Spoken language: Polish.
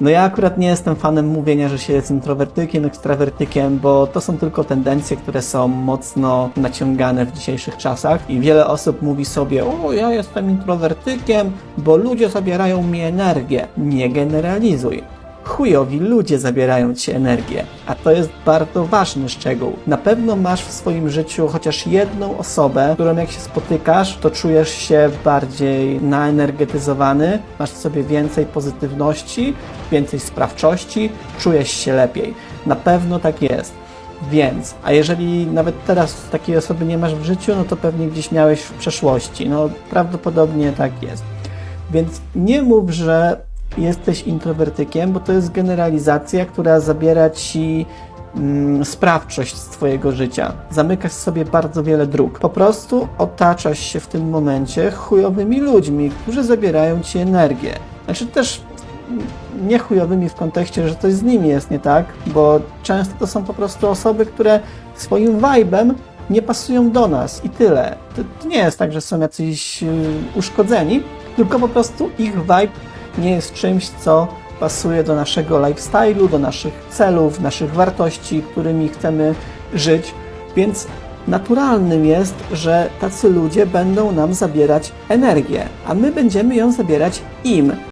No ja akurat nie jestem fanem mówienia, że się jest introwertykiem, ekstrawertykiem, bo to są tylko tendencje, które są mocno naciągane w dzisiejszych czasach i wiele osób mówi sobie, o ja jestem introwertykiem, bo ludzie zabierają mi energię. Nie generalizuj. Chujowi ludzie zabierają ci energię, a to jest bardzo ważny szczegół. Na pewno masz w swoim życiu chociaż jedną osobę, którą jak się spotykasz, to czujesz się bardziej naenergetyzowany, masz w sobie więcej pozytywności, więcej sprawczości, czujesz się lepiej. Na pewno tak jest. Więc, a jeżeli nawet teraz takiej osoby nie masz w życiu, no to pewnie gdzieś miałeś w przeszłości. No prawdopodobnie tak jest. Więc nie mów, że jesteś introwertykiem, bo to jest generalizacja, która zabiera ci mm, sprawczość z twojego życia. Zamykasz sobie bardzo wiele dróg. Po prostu otaczasz się w tym momencie chujowymi ludźmi, którzy zabierają ci energię. Znaczy też mm, nie chujowymi w kontekście, że coś z nimi jest nie tak, bo często to są po prostu osoby, które swoim vibe'em nie pasują do nas i tyle. To, nie jest tak, że są jacyś yy, uszkodzeni, tylko po prostu ich vibe nie jest czymś, co pasuje do naszego lifestyle'u, do naszych celów, naszych wartości, którymi chcemy żyć. Więc naturalnym jest, że tacy ludzie będą nam zabierać energię, a my będziemy ją zabierać im.